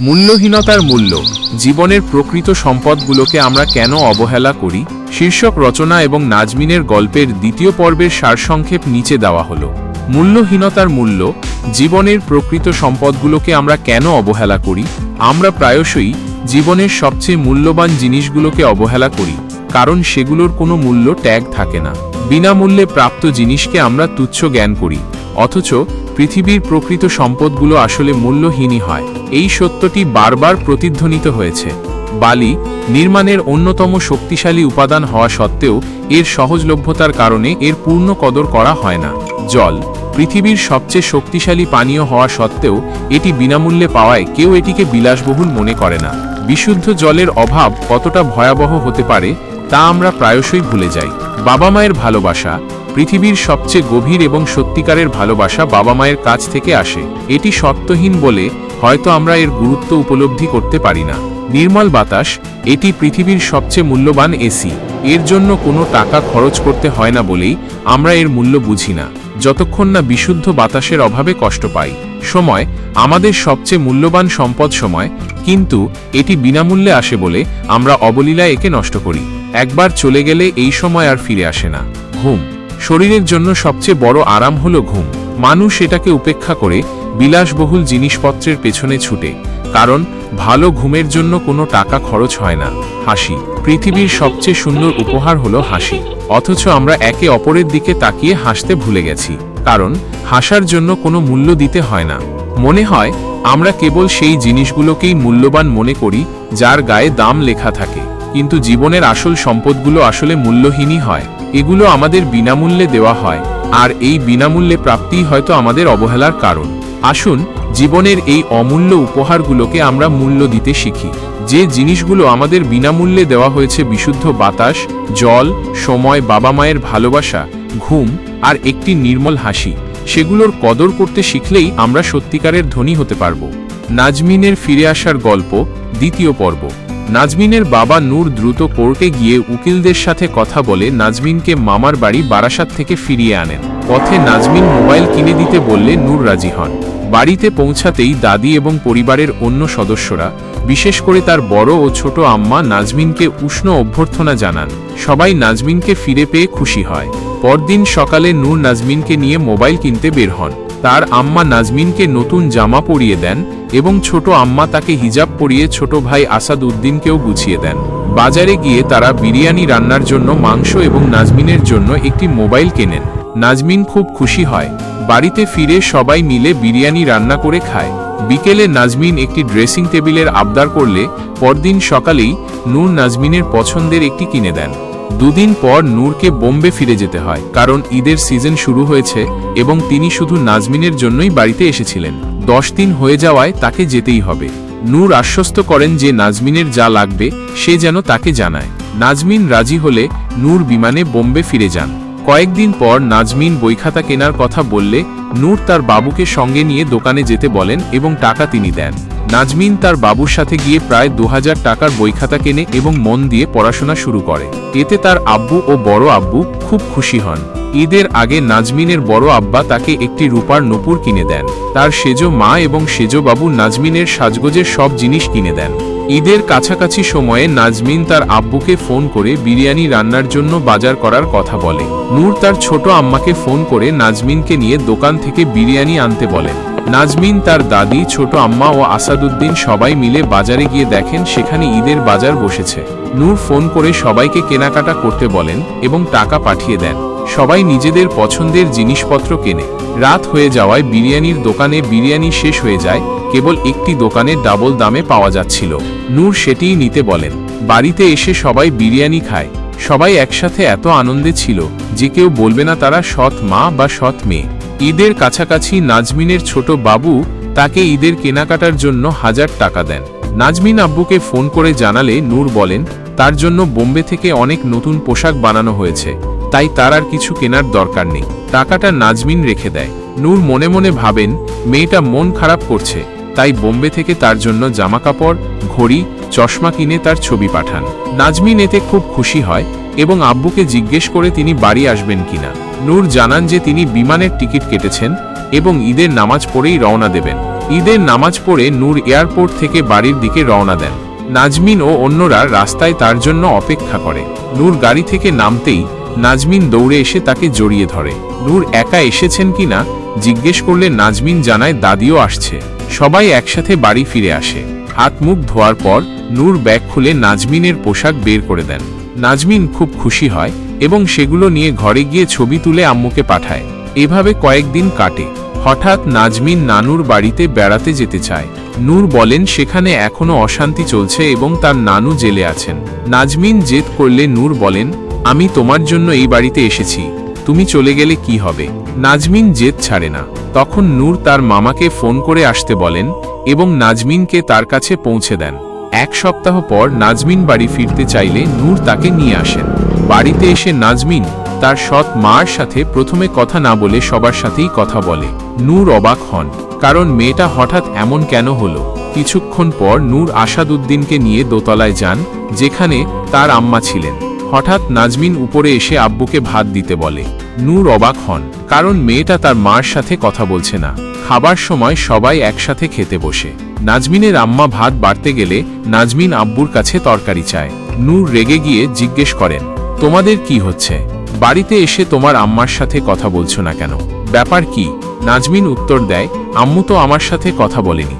মূল্যহীনতার মূল্য। জীবনের প্রকৃত সম্পদগুলোকে আমরা কেন অবহেলা করি? শীর্ষক রচনা এবং নাজমিনের গল্পের দ্বিতীয় পর্বের সারসংক্ষেপ নিচে দেওয়া হলো। মূল্যহীনতার মূল্য, জীবনের প্রকৃত সম্পদগুলোকে আমরা কেন অবহেলা করি? আমরা প্রায়শই জীবনের সবচেয়ে মূল্যবান জিনিসগুলোকে অবহেলা করি, কারণ সেগুলোর কোনো মূল্য ট্যাগ থাকে না। বিনামূল্যে প্রাপ্ত জিনিসকে আমরা তুচ্ছ জ্ঞান করি, অথচ পৃথিবীর প্রকৃত সম্পদগুলো আসলে মূল্যহীনই হয়। এই সত্যটি বারবার প্রতিধ্বনিত হয়েছে। বালি নির্মাণের অন্যতম শক্তিশালী উপাদান হওয়া সত্ত্বেও এর সহজলভ্যতার কারণে এর পূর্ণ কদর করা হয় না। জল পৃথিবীর সবচেয়ে শক্তিশালী পানীয় হওয়া সত্ত্বেও এটি বিনামূল্যে পাওয়ায় কেউ এটিকে বিলাসবহুল মনে করে না। বিশুদ্ধ জলের অভাব কতটা ভয়াবহ হতে পারে তা আমরা প্রায়শই ভুলে যাই। বাবা মায়ের ভালোবাসা পৃথিবীর সবচেয়ে গভীর এবং সত্যিকারের ভালোবাসা বাবা মায়ের কাছ থেকে আসে। এটি সত্যহীন বলে হয়তো আমরা এর গুরুত্ব উপলব্ধি করতে পারি না। নির্মল বাতাস, এটি পৃথিবীর সবচেয়ে মূল্যবান এসি। এর জন্য কোনো টাকা খরচ করতে হয় না বলেই আমরা এর মূল্য বুঝি না। যতক্ষণ না বিশুদ্ধ বাতাসের অভাবে কষ্ট পাই। সময়, আমাদের সবচেয়ে মূল্যবান সম্পদ সময়, কিন্তু এটি বিনামূল্যে আসে বলে আমরা অবলীলায় একে নষ্ট করি। একবার চলে গেলে এই সময় আর ফিরে আসে না। ঘুম। শরীরের জন্য সবচেয়ে বড় আরাম হলো ঘুম। মানুষ এটাকে উপেক্ষা করে বিলাসবহুল জিনিসপত্রের পেছনে ছুটে, কারণ ভালো ঘুমের জন্য কোনো টাকা খরচ হয় না। হাসি। পৃথিবীর সবচেয়ে সুন্দর উপহার হলো হাসি। অথচ আমরা একে অপরের দিকে তাকিয়ে হাসতে ভুলে গেছি, কারণ হাসার জন্য কোনো মূল্য দিতে হয় না। মনে হয়, আমরা কেবল সেই জিনিসগুলোকেই মূল্যবান মনে করি, যার গায়ে দাম লেখা থাকে। কিন্তু জীবনের আসল সম্পদগুলো আসলে মূল্যহীনই হয়। এগুলো আমাদের বিনামূল্যে দেওয়া হয়, আর এই বিনামূল্যে প্রাপ্তিই হয়তো আমাদের অবহেলার কারণ। আসুন, জীবনের এই অমূল্য উপহারগুলোকে আমরা মূল্য দিতে শিখি। যে জিনিসগুলো আমাদের বিনামূল্যে দেওয়া হয়েছে বিশুদ্ধ বাতাস, জল, সময়, বাবা মায়ের ভালোবাসা, ঘুম, আর একটি নির্মল হাসি, সেগুলোর কদর করতে শিখলেই আমরা সত্যিকারের ধনী হতে পারব। নাজমিনের ফিরে আসার গল্প, দ্বিতীয় পর্ব। নাজমিনের বাবা নূর দ্রুত কোর্টে গিয়ে উকিলদের সাথে কথা বলে নাজমিনকে মামার বাড়ি বারাসাত থেকে ফিরিয়ে আনেন। পথে নাজমিন মোবাইল কিনে দিতে বললে নূর রাজি হন। বাড়িতে পৌঁছাতেই দাদি এবং পরিবারের অন্য সদস্যরা, বিশেষ করে তার বড় ও ছোট আম্মা নাজমিনকে উষ্ণ অভ্যর্থনা জানান। সবাই নাজমিনকে ফিরে পেয়ে খুশি হয়। পরদিন সকালে নূর নাজমিনকে নিয়ে মোবাইল কিনতে বের হন। তার আম্মা নাজমিনকে নতুন জামা পরিয়ে দেন এবং ছোট আম্মা তাকে হিজাব পরিয়ে ছোট ভাই আসাদ উদ্দিনকেও গুছিয়ে দেন। বাজারে গিয়ে তারা বিরিয়ানি রান্নার জন্য মাংস এবং নাজমিনের জন্য একটি মোবাইল কেনেন। নাজমিন খুব খুশি হয়। বাড়িতে ফিরে সবাই মিলে বিরিয়ানি রান্না করে খায়। বিকেলে নাজমিন একটি ড্রেসিং টেবিলের আবদার করলে পরদিন সকালেই নূর নাজমিনের পছন্দের একটি কিনে দেন। দুদিন পর নূরকে বোম্বে ফিরে যেতে হয়, কারণ ঈদের সিজন শুরু হয়েছে এবং তিনি শুধু নাজমিনের জন্যই বাড়িতে এসেছিলেন। দশ দিন হয়ে যাওয়ায় তাকে যেতেই হবে। নূর আশ্বস্ত করেন যে নাজমিনের যা লাগবে, সে যেন তাকে জানায়। নাজমিন রাজি হলে নূর বিমানে বোম্বে ফিরে যান। কয়েকদিন পর নাজমিন বইখাতা কেনার কথা বললে নূর তার বাবুকে সঙ্গে নিয়ে দোকানে যেতে বলেন এবং টাকা তিনি দেন। নাজমিন তার বাবুর সাথে গিয়ে প্রায় দু হাজার টাকার বইখাতা কেনে এবং মন দিয়ে পড়াশোনা শুরু করে। এতে তার আব্বু ও বড় আব্বু খুব খুশি হন। ঈদের আগে নাজমিনের বড় আব্বা তাকে একটি রূপার নপুর কিনে দেন। তার সেজো মা এবং সেজো বাবু নাজমিনের সাজগোজের সব জিনিস কিনে দেন। ঈদের কাছাকাছি সময়ে নাজমিন তার আব্বুকে ফোন করে বিরিয়ানি রান্নার জন্য বাজার করার কথা বলে। নূর তার ছোট আম্মাকে ফোন করে নাজমিনকে নিয়ে দোকান থেকে বিরিয়ানি আনতে বলেন। নাজমিন তার দাদি, ছোট আম্মা ও আসাদুদ্দিন সবাই মিলে বাজারে গিয়ে দেখেন সেখানে ঈদের বাজার বসেছে। নূর ফোন করে সবাইকে কেনাকাটা করতে বলেন এবং টাকা পাঠিয়ে দেন। সবাই নিজেদের পছন্দের জিনিসপত্র কেনে। রাত হয়ে যাওয়ায় বিরিয়ানির দোকানে বিরিয়ানি শেষ হয়ে যায় কেবল একটি দোকানে ডাবল দামে পাওয়া যাচ্ছিল। নূর সেটিই নিতে বলেন, বাড়িতে এসে সবাই বিরিয়ানি খায়। সবাই একসাথে এত আনন্দে ছিল যে কেউ বলবে না তারা সৎ মা বা সৎ মেয়ে। ঈদের কাছাকাছি নাজমিনের ছোট বাবু তাকে ঈদের কেনাকাটার জন্য হাজার টাকা দেন। নাজমিন আব্বুকে ফোন করে জানালে নূর বলেন, তার জন্য বোম্বে থেকে অনেক নতুন পোশাক বানানো হয়েছে, তাই তার আর কিছু কেনার দরকার নেই। টাকাটা নাজমিন রেখে দেয়। নূর মনে মনে ভাবেন, মেয়েটা মন খারাপ করছে। তাই বোম্বে থেকে তার জন্য জামাকাপড়, ঘড়ি, চশমা কিনে তার ছবি পাঠান। নাজমিন এতে খুব খুশি হয় এবং আব্বুকে জিজ্ঞেস করে তিনি বাড়ি আসবেন কিনা। নূর জানান যে তিনি বিমানের টিকিট কেটেছেন এবং ঈদের নামাজ পড়েই রওনা দেবেন। ঈদের নামাজ পড়ে নূর এয়ারপোর্ট থেকে বাড়ির দিকে রওনা দেন। নাজমিন ও অন্যরা রাস্তায় তার জন্য অপেক্ষা করে। নূর গাড়ি থেকে নামতেই নাজমিন দৌড়ে এসে তাকে জড়িয়ে ধরে। নূর একা এসেছেন কিনা জিজ্ঞেস করলে নাজমিন জানায়, দাদিও আসছে। সবাই একসাথে বাড়ি ফিরে আসে। হাত মুখ ধোয়ার পর নূর ব্যাগ খুলে নাজমিনের পোশাক বের করে দেন। নাজমিন খুব খুশি হয় এবং সেগুলো নিয়ে ঘরে গিয়ে ছবি তুলে আম্মুকে পাঠায়। এভাবে কয়েকদিন কাটে। হঠাৎ নাজমিন নানুর বাড়িতে বেড়াতে যেতে চায়। নূর বলেন, সেখানে এখনও অশান্তি চলছে এবং তার নানু জেলে আছেন। নাজমিন জেদ করলে নূর বলেন, আমি তোমার জন্য এই বাড়িতে এসেছি। তুমি চলে গেলে কি হবে? নাজমিন জেদ ছাড়ে না। তখন নূর তার মামাকে ফোন করে আসতে বলেন এবং নাজমিনকে তার কাছে পৌঁছে দেন। এক সপ্তাহ পর নাজমিন বাড়ি ফিরতে চাইলে নূর তাকে নিয়ে আসেন। বাড়িতে এসে নাজমিন তার সৎ মার সাথে প্রথমে কথা না বলে সবার সাথেই কথা বলে। নূর অবাক হন, কারণ মেয়েটা হঠাৎ এমন কেন হলো? কিছুক্ষণ পর নূর আসাদুদ্দিনকে নিয়ে দোতলায় যান, যেখানে তার আম্মা ছিলেন। হঠাৎ নাজমিন উপরে এসে আব্বুকে ভাত দিতে বলে, নূর অবাক হন, কারণ মেয়েটা তার মার সাথে কথা বলছে না। খাবার সময় সবাই একসাথে খেতে বসে। নাজমিনের আম্মা ভাত বাড়তে গেলে নাজমিন আব্বুর কাছে তরকারি চায়। নূর রেগে গিয়ে জিজ্ঞেস করেন, তোমাদের কি হচ্ছে? বাড়িতে এসে তোমার আম্মার সাথে কথা বলছো না কেন? ব্যাপার কি? নাজমিন উত্তর দেয়, আম্মু তো আমার সাথে কথা বলেনি।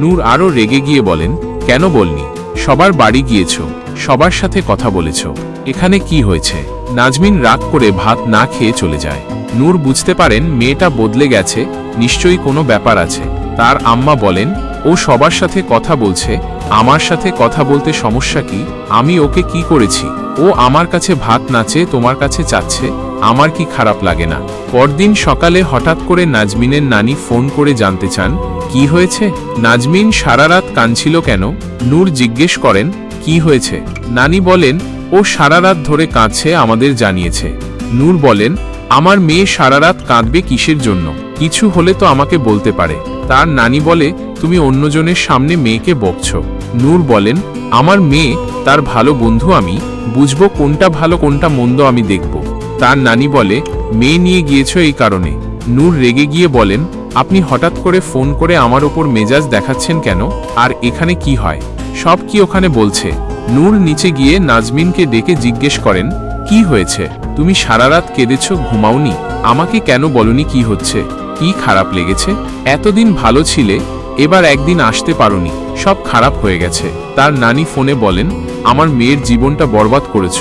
নূর আরও রেগে গিয়ে বলেন, কেন বলনি? সবার বাড়ি গিয়েছ। সবার সাথে কথা বলেছ। এখানে কি হয়েছে? নাজমিন রাগ করে ভাত না খেয়ে চলে যায়। নূর বুঝতে পারেন মেয়েটা বদলে গেছে, নিশ্চয়ই কোনো ব্যাপার আছে। তার আম্মা বলেন, ও সবার সাথে কথা বলছে, আমার সাথে কথা বলতে সমস্যা কি? আমি ওকে কি করেছি? ও আমার কাছে ভাত নাচে তোমার কাছে চাচ্ছে, আমার কি খারাপ লাগে না? পরদিন সকালে হঠাৎ করে নাজমিনের নানি ফোন করে জানতে চান, কি হয়েছে? নাজমিন সারা রাত কাঁদছিল কেন? নূর জিজ্ঞেস করেন কি হয়েছে? নানি বলেন, ও সারা রাত ধরে কাঁদছে আমাদের জানিয়েছে। নূর বলেন, আমার মেয়ে সারা রাত কাঁদবে কিসের জন্য? কিছু হলে তো আমাকে বলতে পারে। তার নানি বলে, তুমি অন্যজনের সামনে মেয়েকে বকছ। নূর বলেন, আমার মেয়ে, তার ভালো বন্ধু আমি। বুঝব কোনটা ভালো, কোনটা মন্দ আমি দেখব। তার নানি বলে, মেয়ে নিয়ে গিয়েছ এই কারণে। নূর রেগে গিয়ে বলেন, আপনি হঠাৎ করে ফোন করে আমার ওপর মেজাজ দেখাচ্ছেন কেন? আর এখানে কি হয়? সব কি ওখানে বলছে? নূর নিচে গিয়ে নাজমিনকে ডেকে জিজ্ঞেস করেন, কি হয়েছে? তুমি সারা রাত কেঁদেছ, ঘুমাওনি? আমাকে কেন বলনি কি হচ্ছে? কি খারাপ লেগেছে? এতদিন ভালো ছিলে, এবার একদিন আসতে পারোনি। সব খারাপ হয়ে গেছে। তার নানি ফোনে বলেন, আমার মেয়ের জীবনটা বরবাদ করেছ।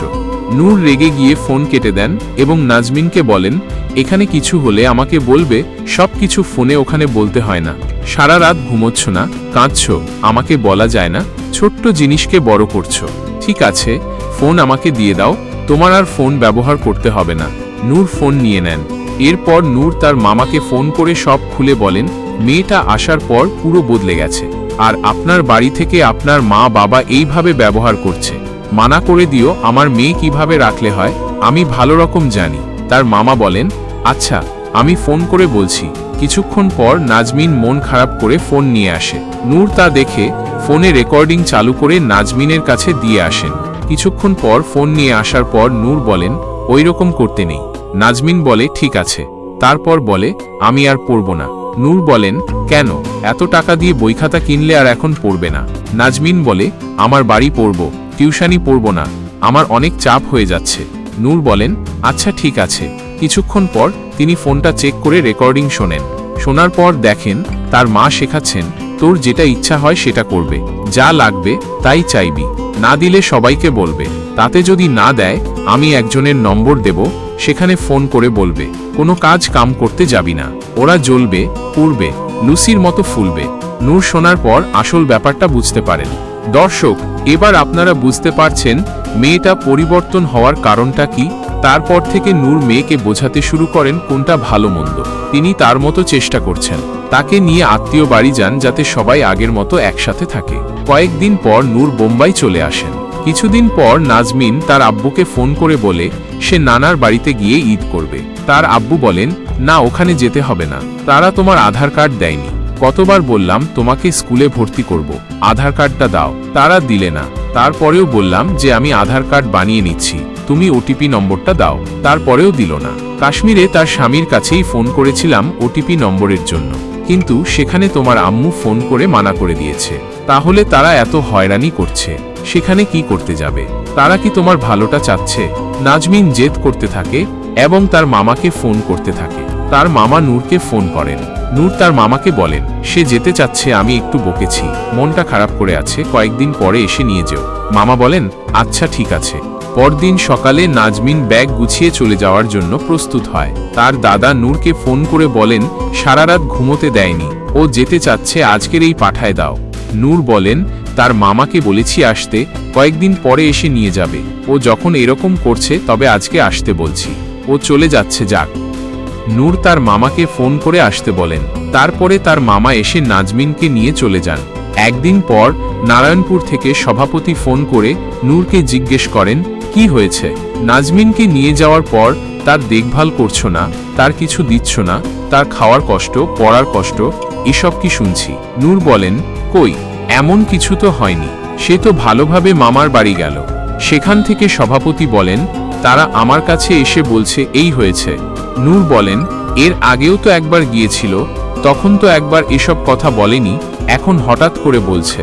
নূর রেগে গিয়ে ফোন কেটে দেন এবং নাজমিনকে বলেন, এখানে কিছু হলে আমাকে বলবে, সব কিছু ফোনে ওখানে বলতে হয় না। সারা রাত ঘুমোচ্ছ না, কাঁদছ, আমাকে বলা যায় না। ছোট্ট জিনিসকে বড় করছ। ঠিক আছে, ফোন আমাকে দিয়ে দাও, তোমার আর ফোন ব্যবহার করতে হবে না। নূর ফোন নিয়ে নেন। এরপর নূর তার মামাকে ফোন করে সব খুলে বলেন, মেয়েটা আসার পর পুরো বদলে গেছে। আর আপনার বাড়ি থেকে আপনার মা বাবা এইভাবে ব্যবহার করছে। মানা করে দিও, আমার মেয়ে কীভাবে রাখলে হয়, আমি ভালো রকম জানি। তার মামা বলেন আচ্ছা আমি ফোন করে বলছি। কিছুক্ষণ পর নাজমিন মন খারাপ করে ফোন নিয়ে আসে। নূর তা দেখে ফোনে রেকর্ডিং চালু করে নাজমিনের কাছে দিয়ে আসেন। কিছুক্ষণ পর ফোন নিয়ে আসার পর নূর বলেন ওই রকম করতে নেই। নাজমিন বলে, ঠিক আছে। তারপর বলে, আমি আর পড়ব না। নূর বলেন, কেন? এত টাকা দিয়ে বইখাতা কিনলে আর এখন পড়বে না। নাজমিন বলে, আমার বাড়ি পড়ব টিউশনি পড়ব না, আমার অনেক চাপ হয়ে যাচ্ছে। নূর বলেন আচ্ছা ঠিক আছে। কিছুক্ষণ পর তিনি ফোনটা চেক করে রেকর্ডিং শোনেন। শোনার পর দেখেন, তার মা শেখাচ্ছেন, তোর যেটা ইচ্ছা হয় সেটা করবে। যা লাগবে, তাই চাইবি। না দিলে সবাইকে বলবে। তাতে যদি না দেয়, আমি একজনের নম্বর দেব, সেখানে ফোন করে বলবে, কোনো কাজ কাম করতে যাবি না। ওরা জ্বলবে পুড়বে লুসির মতো ফুলবে। নূর শোনার পর আসল ব্যাপারটা বুঝতে পারেন। দর্শক, এবার আপনারা বুঝতে পারছেন, মেয়েটা পরিবর্তন হওয়ার কারণটা কি? তারপর থেকে নূর মেয়েকে বোঝাতে শুরু করেন কোনটা ভালো মন্দ। তিনি তার মতো চেষ্টা করছেন। তাকে নিয়ে আত্মীয় বাড়ি যান যাতে সবাই আগের মতো একসাথে থাকে। কয়েকদিন পর নূর বোম্বাই চলে আসেন। কিছুদিন পর নাজমিন তার আব্বুকে ফোন করে বলে, সে নানার বাড়িতে গিয়ে ঈদ করবে। তার আব্বু বলেন, না, ওখানে যেতে হবে না। তারা তোমার আধার কার্ড দেয়নি। কতবার বললাম, তোমাকে স্কুলে ভর্তি করব। আধার কার্ডটা দাও। তারা দিলে না। তারপরেও বললাম যে, আমি আধার কার্ড বানিয়ে নিচ্ছি। তুমি ওটিপি নম্বরটা দাও। তারপরেও দিল না। কাশ্মীরে তার স্বামীর কাছেই ফোন করেছিলাম ওটিপি নম্বরের জন্য। কিন্তু সেখানে তোমার আম্মু ফোন করে মানা করে দিয়েছে। তাহলে তারা এত হয়রানি করছে। সেখানে কি করতে যাবে? তারা কি তোমার ভালোটা চাচ্ছে? নাজমিন জেদ করতে থাকে এবং তার মামাকে ফোন করতে থাকে। তার মামা নূরকে ফোন করেন। নূর তার মামাকে বলেন, সে যেতে চাচ্ছে, আমি একটু বকেছি। মনটা খারাপ করে আছে, কয়েকদিন পরে এসে নিয়ে যেও। মামা বলেন আচ্ছা ঠিক আছে। পরদিন সকালে নাজমিন ব্যাগ গুছিয়ে চলে যাওয়ার জন্য প্রস্তুত হয়। তার দাদা নূরকে ফোন করে বলেন, সারা রাত ঘুমোতে দেয়নি। ও যেতে চাচ্ছে আজকের এই পাঠায় দাও। নূর বলেন, তার মামাকে বলেছি আসতে, কয়েকদিন পরে এসে নিয়ে যাবে। ও যখন এরকম করছে, তবে আজকে আসতে বলছি। ও চলে যাচ্ছে, যাক। নূর তার মামাকে ফোন করে আসতে বলেন। তারপরে তার মামা এসে নাজমিনকে নিয়ে চলে যান। একদিন পর নারায়ণপুর থেকে সভাপতি ফোন করে নূরকে জিজ্ঞেস করেন কি হয়েছে? নাজমিনকে নিয়ে যাওয়ার পর তার দেখভাল করছ না, তার কিছু দিচ্ছ না, তার খাওয়ার কষ্ট, পড়ার কষ্ট, এসব কি শুনছি? নূর বলেন, কই, এমন কিছু তো হয়নি। সে তো ভালোভাবে মামার বাড়ি গেল। সেখান থেকে সভাপতি বলেন, তারা আমার কাছে এসে বলছে এই হয়েছে। নূর বলেন, এর আগেও তো একবার গিয়েছিল, তখন তো একবার এসব কথা বলেনি, এখন হঠাৎ করে বলছে।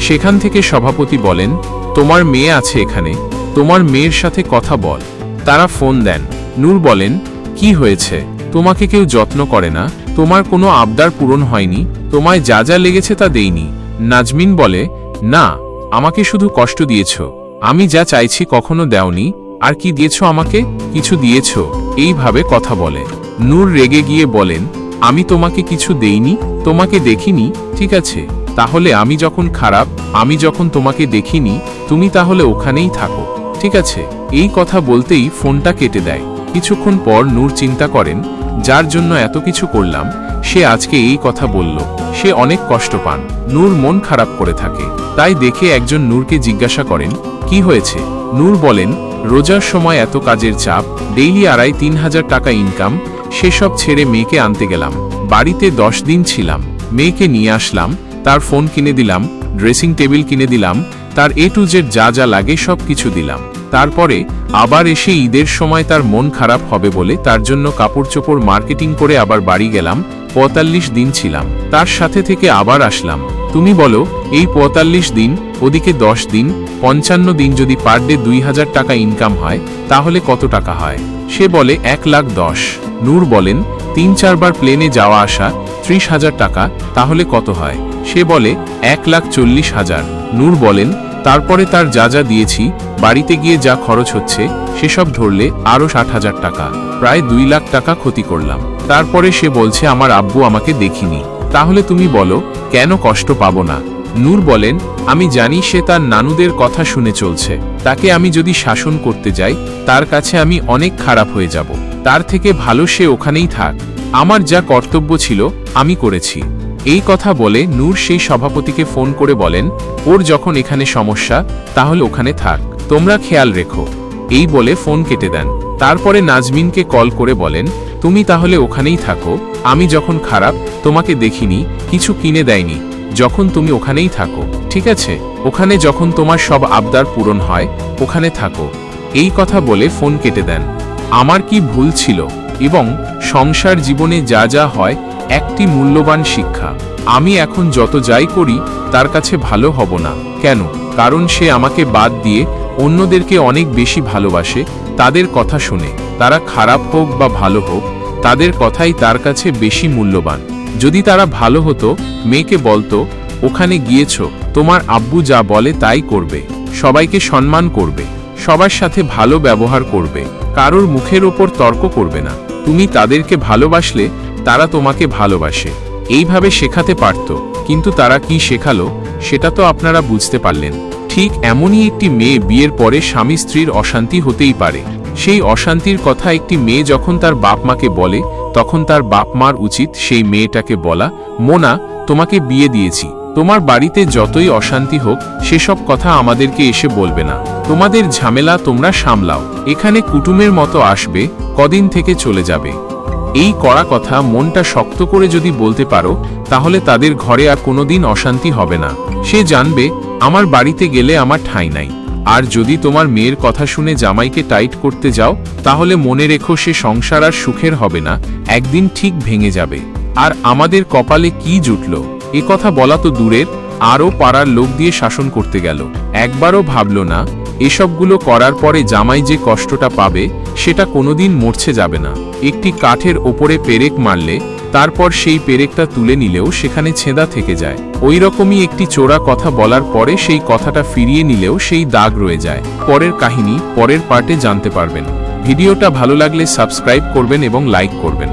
সেখান থেকে সভাপতি বলেন, তোমার মেয়ে আছে এখানে। তোমার মেয়ের সাথে কথা বল। তারা ফোন দেন। নূর বলেন, কি হয়েছে? তোমাকে কেউ যত্ন করে না? তোমার কোনো আবদার পূরণ হয়নি? তোমায় যা যা লেগেছে তা দেইনি? নাজমিন বলে, না, আমাকে শুধু কষ্ট দিয়েছ। আমি যা চাইছি কখনো দেওনি। আর কি দিয়েছ আমাকে? কিছু দিয়েছ। এইভাবে কথা বলে। নূর রেগে গিয়ে বলেন, আমি তোমাকে কিছু দেইনি, তোমাকে দেখিনি, ঠিক আছে। তাহলে আমি যখন খারাপ, আমি যখন তোমাকে দেখিনি, তুমি তাহলে ওখানেই থাকো। ঠিক আছে, এই কথা বলতেই ফোনটা কেটে দেয়। কিছুক্ষণ পর নূর চিন্তা করেন, যার জন্য এত কিছু করলাম, সে আজকে এই কথা বলল, সে অনেক কষ্ট পান। নূর মন খারাপ করে থাকে। তাই দেখে একজন নূরকে জিজ্ঞাসা করেন, কি হয়েছে? নূর বলেন, রোজার সময় এত কাজের চাপ, ডেইলি আড়াই তিন হাজার টাকা ইনকাম, সেসব ছেড়ে মেয়েকে আনতে গেলাম। বাড়িতে দশ দিন ছিলাম, মেয়েকে নিয়ে আসলাম, তার ফোন কিনে দিলাম, ড্রেসিং টেবিল কিনে দিলাম তার এ টু জেড যা যা লাগে সব কিছু দিলাম। তারপরে আবার এসে ঈদের সময় তার মন খারাপ হবে বলে তার জন্য কাপড় চোপড় মার্কেটিং করে আবার বাড়ি গেলাম, পঁয়তাল্লিশ দিন ছিলাম। তার সাথে থেকে আবার আসলাম। তুমি বলো, এই পঁয়তাল্লিশ দিন, ওদিকে দশ দিন, পঞ্চান্ন দিন যদি পার ডে দুই হাজার টাকা ইনকাম হয়, তাহলে কত টাকা হয়? সে বলে, এক লাখ দশ। নূর বলেন, তিন চারবার প্লেনে যাওয়া আসা, ত্রিশ হাজার টাকা, তাহলে কত হয়? সে বলে, এক লাখ চল্লিশ হাজার। নূর বলেন, তারপরে তার যা যা দিয়েছি, বাড়িতে গিয়ে যা খরচ হচ্ছে, সেসব ধরলে আরও ষাট হাজার টাকা। প্রায় দুই লাখ টাকা ক্ষতি করলাম। তারপরে সে বলছে, আমার আব্বু আমাকে দেখিনি। তাহলে তুমি বলো, কেন কষ্ট পাবো না? নূর বলেন, আমি জানি সে তার নানুদের কথা শুনে চলছে। তাকে আমি যদি শাসন করতে যাই, তার কাছে আমি অনেক খারাপ হয়ে যাব। তার থেকে ভালো সে ওখানেই থাক। আমার যা কর্তব্য ছিল, আমি করেছি। এই কথা বলে নূর সেই সভাপতিকে ফোন করে বলেন, ওর যখন এখানে সমস্যা, তাহলে ওখানে থাক। তোমরা খেয়াল রেখো। এই বলে ফোন কেটে দেন। তারপরে নাজমিনকে কল করে বলেন, তুমি তাহলে ওখানেই থাকো। আমি যখন খারাপ, তোমাকে দেখিনি, কিছু কিনে দেয়নি। যখন তুমি ওখানেই থাকো, ঠিক আছে? ওখানে যখন তোমার সব আবদার পূরণ হয়, ওখানে থাকো। এই কথা বলে ফোন কেটে দেন। আমার কি ভুল ছিল? এবং সংসার জীবনে যা যা হয়, একটি মূল্যবান শিক্ষা। আমি এখন যত যাই করি, তার কাছে ভালো হব না। কেন? কারণ সে আমাকে বাদ দিয়ে অন্যদেরকে অনেক বেশি ভালোবাসে, তাদের কথা শুনে। তারা খারাপ হোক বা ভালো হোক, তাদের কথাই তার কাছে বেশি মূল্যবান। যদি তারা ভালো হতো, মেয়েকে বলতো, ওখানে গিয়েছ, তোমার আব্বু যা বলে তাই করবে। সবাইকে সম্মান করবে। সবার সাথে ভালো ব্যবহার করবে। কারোর মুখের ওপর তর্ক করবে না। তুমি তাদেরকে ভালোবাসলে, তারা তোমাকে ভালোবাসে। এইভাবে শেখাতে পারত, কিন্তু তারা কি শেখালো, সেটা তো আপনারা বুঝতে পারলেন। ঠিক এমনই একটি মেয়ে বিয়ের পরে স্বামী স্ত্রীর অশান্তি হতেই পারে। সেই অশান্তির কথা একটি মেয়ে যখন তার বাপ মাকে বলে, তখন তার বাপ মার উচিত সেই মেয়েটাকে বলা, মোনা, তোমাকে বিয়ে দিয়েছি। তোমার বাড়িতে যতই অশান্তি হোক, সেসব কথা আমাদেরকে এসে বলবে না। তোমাদের ঝামেলা তোমরা সামলাও। এখানে কুটুমের মতো আসবে, কদিন থেকে চলে যাবে। এই কড়া কথা মনটা শক্ত করে যদি বলতে পারো, তাহলে তাদের ঘরে আর কোনোদিন অশান্তি হবে না। সে জানবে, আমার বাড়িতে গেলে আমার ঠাঁই নাই। আর যদি তোমার মেয়ের কথা শুনে জামাইকে টাইট করতে যাও, তাহলে মনে রেখো সে সংসার আর সুখের হবে না, একদিন ঠিক ভেঙে যাবে। আর আমাদের কপালে কি জুটল? এ কথা বলা তো দূরের, আরও পাড়ার লোক দিয়ে শাসন করতে গেল। একবারও ভাবল না, এসবগুলো করার পরে জামাই যে কষ্টটা পাবে, সেটা কোনোদিন মরছে যাবে না। একটি কাঠের ওপরে পেরেক মারলে, তারপর সেই পেরেকটা তুলে নিলেও সেখানে ছেঁদা থেকে যায়। ওই রকমই একটি চোরা কথা বলার পরে সেই কথাটা ফিরিয়ে নিলেও সেই দাগ রয়ে যায়। পরের কাহিনী, পরের পার্টে জানতে পারবেন। ভিডিওটা ভালো লাগলে সাবস্ক্রাইব করবেন এবং লাইক করবেন।